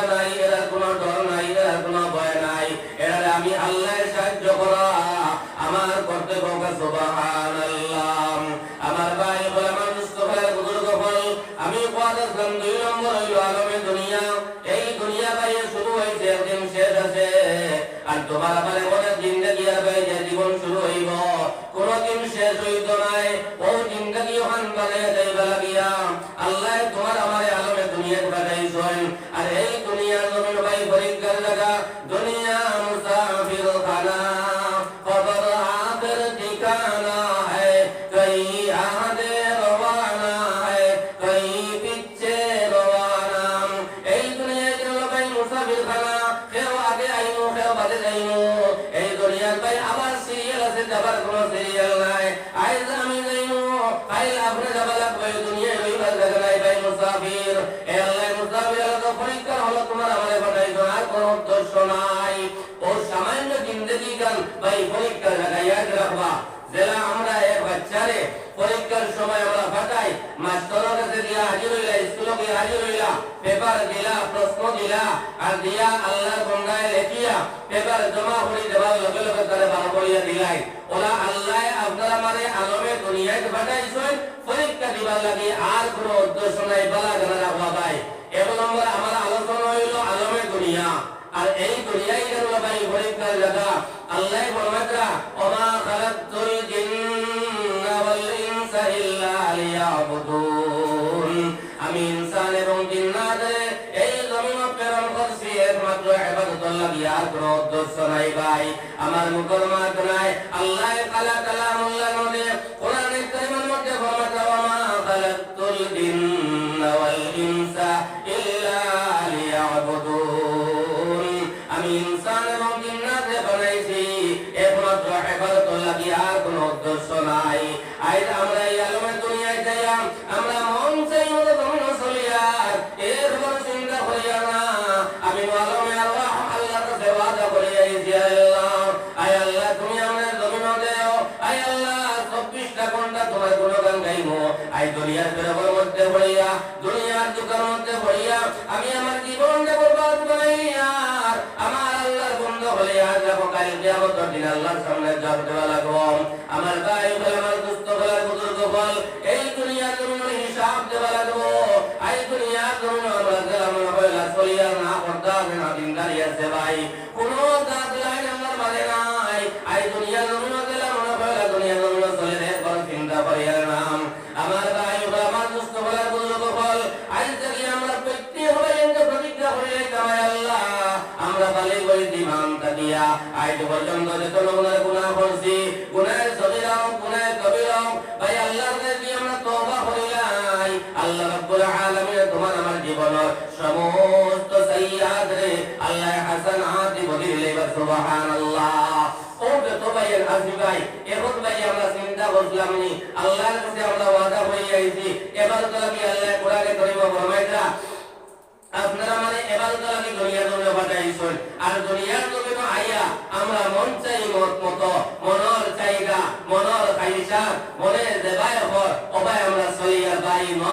চিন্তা নাই এরা কোনো ডর নাই এরা কোনো ভয় নাই। এরা আমি আল্লাহর সাহায্য করা। আমার কর্তব্য সুবহান আমার ভাই বলে মানুষ বুজুর্গ ফল আমি কোয়াদেছিলাম দুই নম্বর হইল আলমে দুনিয়া। এই দুনিয়া ভাই শুরু হয়েছে একদিন শেষ আছে। আর তোমার আমার অনেক জিন্দগি হবে যে জীবন শুরু হইব। কোনদিন শেষ হইত নাই। ও জিন্দগি ওখান বানাইয়া যাইবা লাগিয়া। আল্লাহ তোমার আমার জায়েজ হয় আর এই দুনিয়া জমির ভাই পরীক্ষার লাগা, দুনিয়া মুসাফির খালা খবর হাতের ঠিকানা হ্যায় আবার সিরিয়াল আছে যাবার কোনো পরীক্ষা তোমার আমারে পাঠাইছো আর কোনো উদ্দেশ্য নাই। ও সামান্য জিন্দগি গান, ভাই, পরীক্ষার জায়গায় ইয়াদ রাখবা। জেলা আমরা এক বাচ্চারে পরীক্ষার সময় আমরা ফাটাই মাস্টারের কাছে দিয়া হাজির হইলা, স্কুলে গিয়ে হাজির হইলা, পেপার দিলা, প্রশ্ন দিলা, আর দিয়া আল্লাহর বন্ধায় লেখিয়া পেপার জমা করে দেওয়ার লগে লগে তারে বার করিয়া দিলাই। ওলা আল্লাহ আপনারা মানে আলমে দুনিয়ায় ফাটাইছেন, পরীক্ষা দিবার লাগে আর কোনো উদ্দেশ্য নাই বালা আমি ইনসান এবং জিন্নাতে বানাইছি একমাত্র ইবাদত লাগি আমাদের আই আমার জীবনটা বরবাদ এই দুনিয়ার জন্য হিসাব দেওয়া লাগবো। এই দুনিয়ার জন্য আমরা আমার হইলা না করতে না দিন দাঁড়িয়ে আছে ভাই। কোনো দাঁত লাইন আমার মানে নাই আজ পর্যন্ত যত গুণের গুণা করছি গুণের সবিরাও গুণের কবিরাও, ভাই আল্লাহর কাছে আমরা তওবা করিলাই আল্লাহ রাব্বুল আলামিন তোমার আমার জীবন সমস্ত সাইয়াত রে আল্লাহ হাসানাত বলিলে সুবহানাল্লাহ। আপনারা মানে এবার আর দুনিয়ার মন চাই মত মতো মনর চাইগা মনর খাইসা মনে দেবায় হর অবায় আমরা চলিয়া বাই